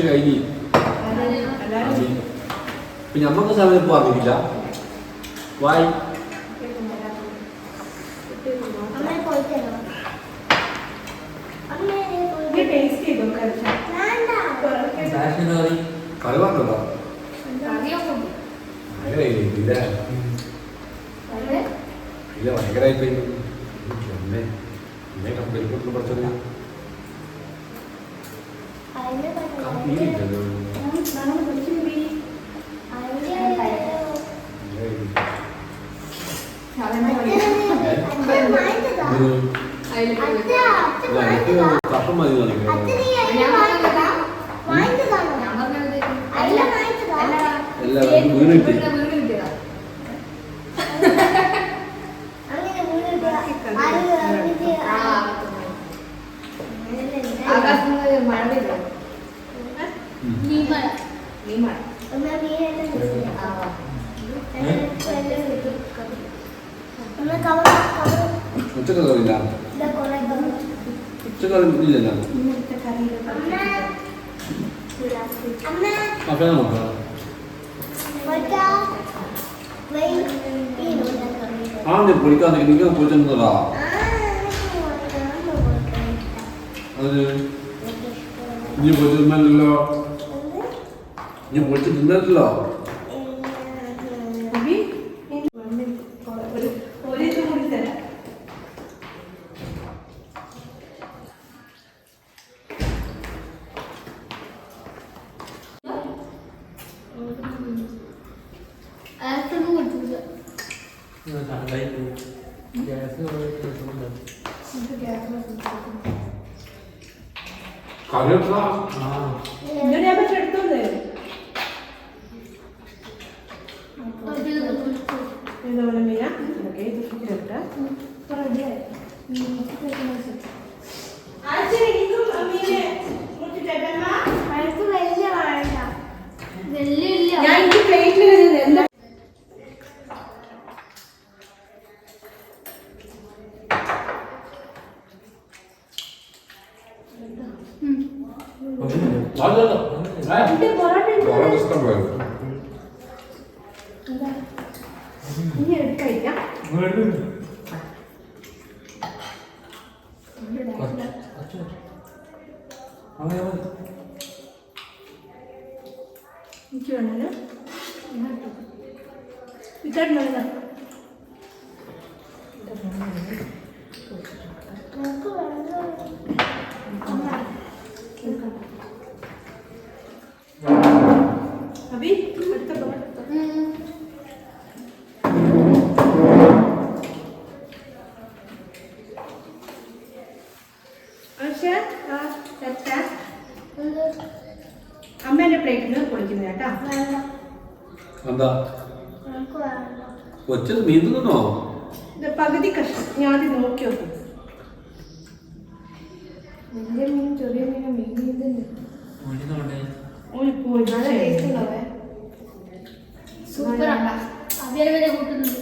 കുടിച്ച് കഴിഞ്ഞ് ഇപ്പൊ ഞമ്മക്ക് സമയം ഇപ്പൊ അറിയില്ല വായി കറി പറഞ്ഞോ ഭയങ്കര ഇല്ല ഇല്ല ഭയങ്കരമായിപ്പോയി എന്നെ എന്നെ കമ്പനി കൊണ്ട് പഠിച്ചത് അതിനെ കാപ്പിയില്ലല്ലോ എനിക്ക് കപ്പം മതി തോന്നിക്കുന്നത് എല്ലാവർക്കും വീണ് കിട്ടി മഴ പെയ്തോ ഉം. നീ മഴ ഉച്ചയ്ക്ക് കറിയില്ല ഉച്ചക്കറി ഇല്ലല്ലോ? അപ്പൊ നോക്കാം. ആ ഞാൻ പൊളിക്കാൻ എനിക്ക് പൊളിച്ചെന്നതാ അത് ഇനി പൊളിച്ച് ഇനി പൊളിച്ച് തരാം. കറിയൊക്കെ ഇന്നലെ ഞാൻ പക്ഷെ എടുത്തോണ്ട് ഇതുപോലെ മീന? ഓക്കെ ഇത് ഫ്രിഡ്ജിലിട്ട് ഞാൻ എനിക്ക് പ്ലേറ്റിൽ എന്താ പൊറോട്ട ഇഷ്ടം പോയത് ഇനി എടുക്കാം എനിക്ക് വേണല്ലോ ഇതായിട്ട് വേണം അബി അടുത്ത പൊറോട്ട പക്ഷേ ആ തെറ്റ അമ്മേന്റെ പ്ലേറ്റിൽ നിന്ന് പൊളിക്കുന്നത് കേട്ടാ എന്താ? കൊച്ചത് മീൻ തിന്നോ പകുതി കഷ്ണം. ഞാൻ നോക്കിയോ നോക്കി നോക്കും. വലിയ മീൻ ചെറിയ മീൻ മീൻ ഇതുണ്ട് ഓന് പോയി നല്ല ടേസ്റ്റ് ഉണ്ടാവേ സൂപ്പറാണ്ടാ അവിയൽ വരെ കൂട്ടുന്നുണ്ട്.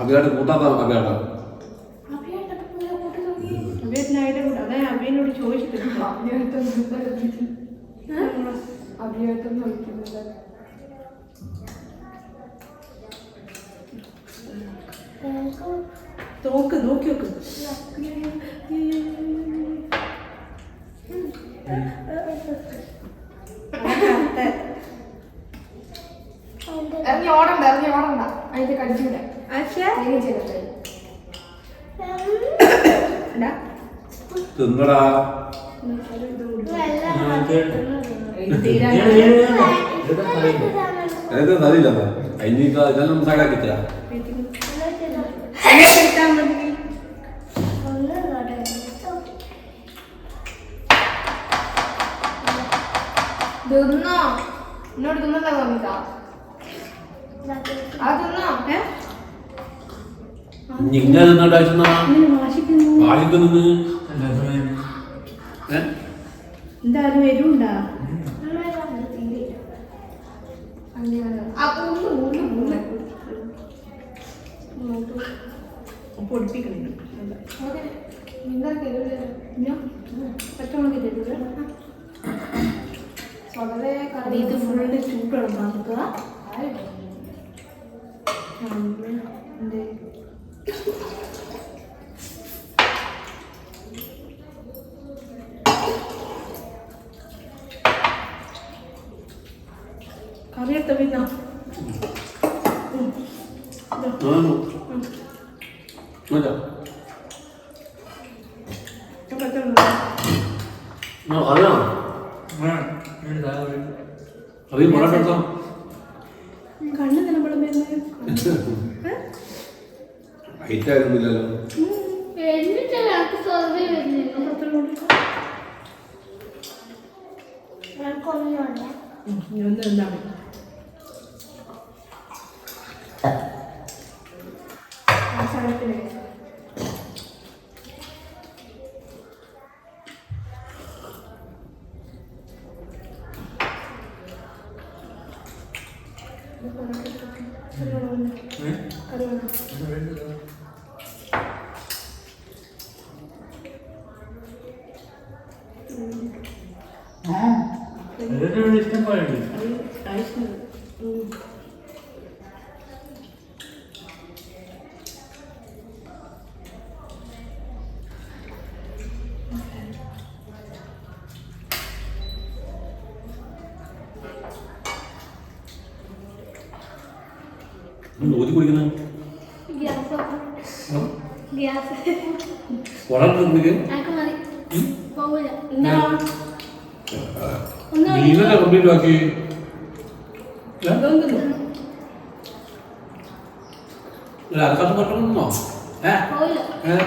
അഭിയാട്ട് കൂട്ടാത്ത അഭിയാട്ടാ അഭിയത്തിനായിട്ട് ചോദിച്ചിട്ടുണ്ട് ചോദിച്ചിട്ടില്ല അഭിയായിട്ടൊന്നും ഒഴിക്കുന്നില്ല. നോക്ക് നോക്കി നോക്ക് ഇറങ്ങി ഓടണ്ട ഇറങ്ങി ഓടണ്ട. അതിന്റെ തിന്നടാ. അറിയില്ല അതിന് ഇതെല്ലാം മതി തിന്നോ എന്നോട് തിന്നതാ മമ്മിക്ക അത് തിന്നോ ഏ? ഇങ്ങനെ തിന്നണ്ടാ ഇങ്ങനെ വാശിക്കുന്നു പൊടിപ്പിക്കുന്നുണ്ട് ഇത് ഫുള്ള് ചൂടാണ് നോക്കുക കറി എടുത്ത പിന്നെ. കണ്ണ് തിരുമ്പളമേന്നല്ലോ ഒന്ന് തന്നാ മതി. കറി വേണം ഊതി കുടിക്കുന്നത് നീലല്ലേ കംപ്ലീറ്റ് ആക്കി. അരക്കാത്ത പറ്റണമെന്നോ ഏഹ്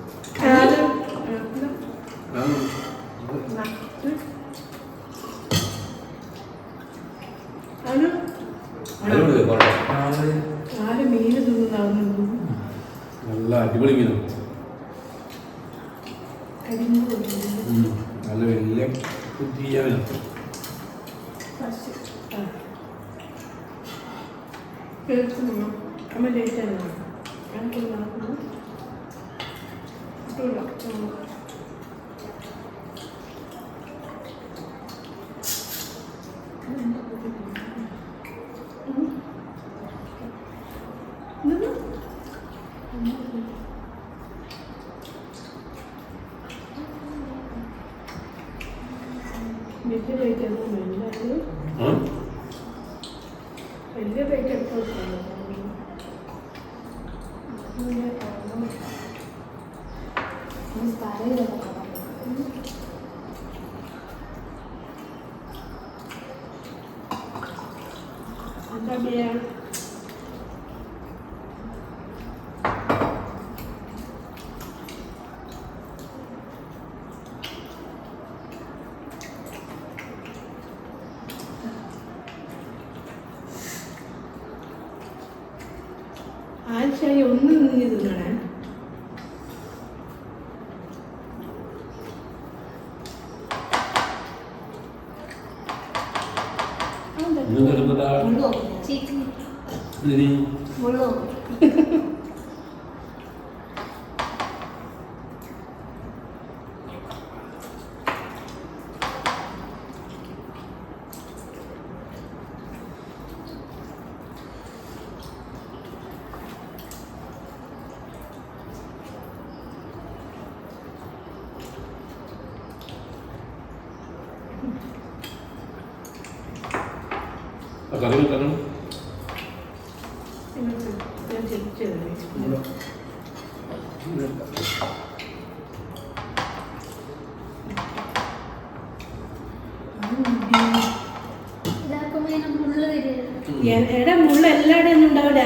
നല്ല വലിയ പുതിയ അമ്മ ലേറ്റ് ആണ്? ഞാൻ పెళ్ళి పెట్టారు 네. 네. 지금. 네. 몰라. ആ കറി വെക്കാനും? എടാ മുള്ള എല്ലായിടൊന്നും ഉണ്ടാവില്ല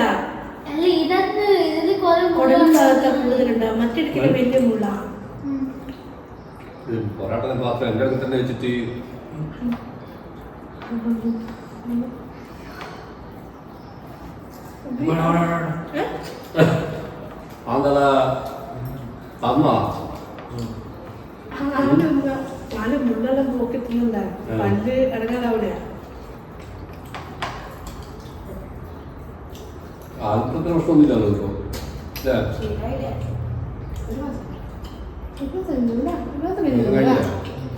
ഉടലും ഭാഗത്താ കൂടുതലുണ്ടാവും മറ്റിടയ്ക്കൊക്കെ വലിയ മുള്ള. പൊറാട്ട പാത്രം എന്റെ അടുത്ത് തന്നെ വെച്ചിട്ട് ആന്തള അമ്മ നാല് മുള്ളെല്ലാം നോക്കി ആ. പല്ല് ഇടങ്ങാറാവില്ല ആദ്യത്തെ പ്രശ്നമൊന്നുമില്ലല്ലോ ഇപ്പൊ? ശരിയായില്ലേ? ഒരു മാസം. ഇപ്പൊ തന്നൂല.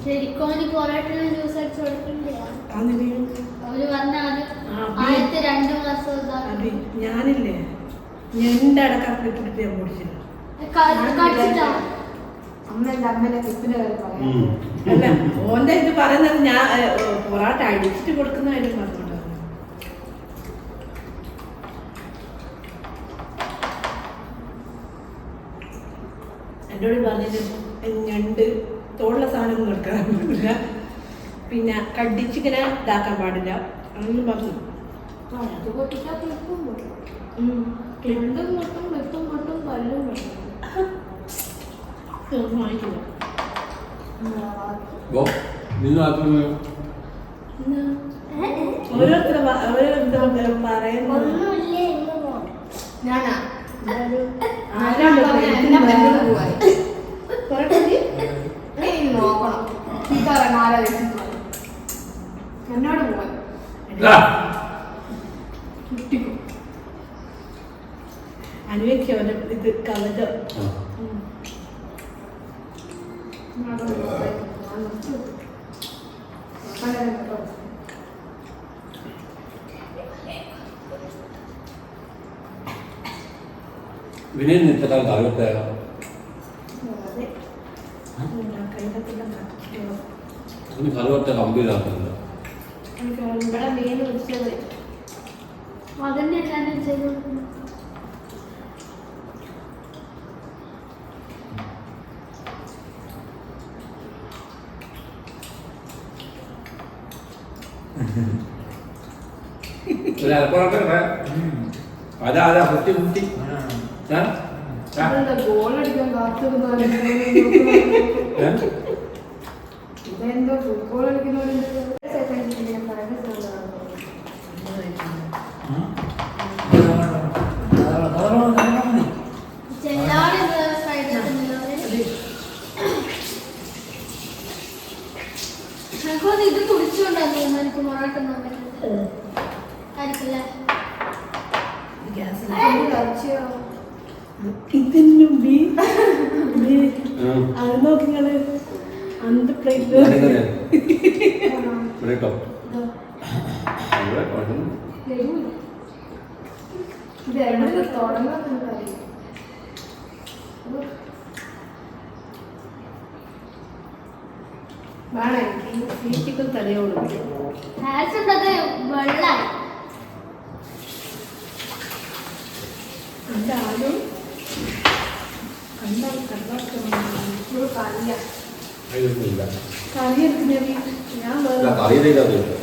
ശരിക്കും അവന് പൊറോട്ട ജ്യൂസ് അടിച്ചു കൊടുക്കണ്ടേ അവർ പറഞ്ഞ ആദ്യത്തെ രണ്ട് മാസം. ഞാനില്ലേ? എന്റെ അടക്കാപ്പിട്ടിട്ട് ഞാൻ പൊടിച്ചില്ല ക- കടിച്ചിട്ടാ? അമ്മ എന്റെ അമ്മേന്റെ കിപ്പിന്റെ കാര്യം പറയാം? ഉം. അല്ല ഓന്റെ ഇത് പറയുന്നത് ഞാൻ പൊറാട്ട അടിച്ചിട്ട് കൊടുക്കുന്ന കാര്യം പറഞ്ഞോണ്ടായിരുന്നു എന്നോട് പറഞ്ഞിട്ട് ഞണ്ട്. തോളുള്ള സാധനം എടുക്കാൻ പറ്റില്ല പിന്നെ കടിച്ചിങ്ങനെ ഇതാക്കാൻ പാടില്ല. അങ്ങനെ പറഞ്ഞു. ഓരോരുത്തരും ഓരോ എന്താ പൊട്ടും. ഉം. വിനയൻ ചെയ്തു. ഒരു അരപ്പുറത്തെ അതാ അതാ ഫിഫ്റ്റി ഫിഫ്റ്റി ഇത് പൊറോട്ട തിന്നാൻ പറ്റുന്നത് ആയിരിക്കില്ലേ? ഇത് ഗ്യാസിൽ. ഇതിനും ബി- ബി- അത് നോക്കി നിങ്ങൾ അന്ത് പ്ലേറ്റ് തലയോടും ഹാസ് അതിലൊന്നുമില്ല കറി എടുക്കുന്ന ഞാൻ വേറെ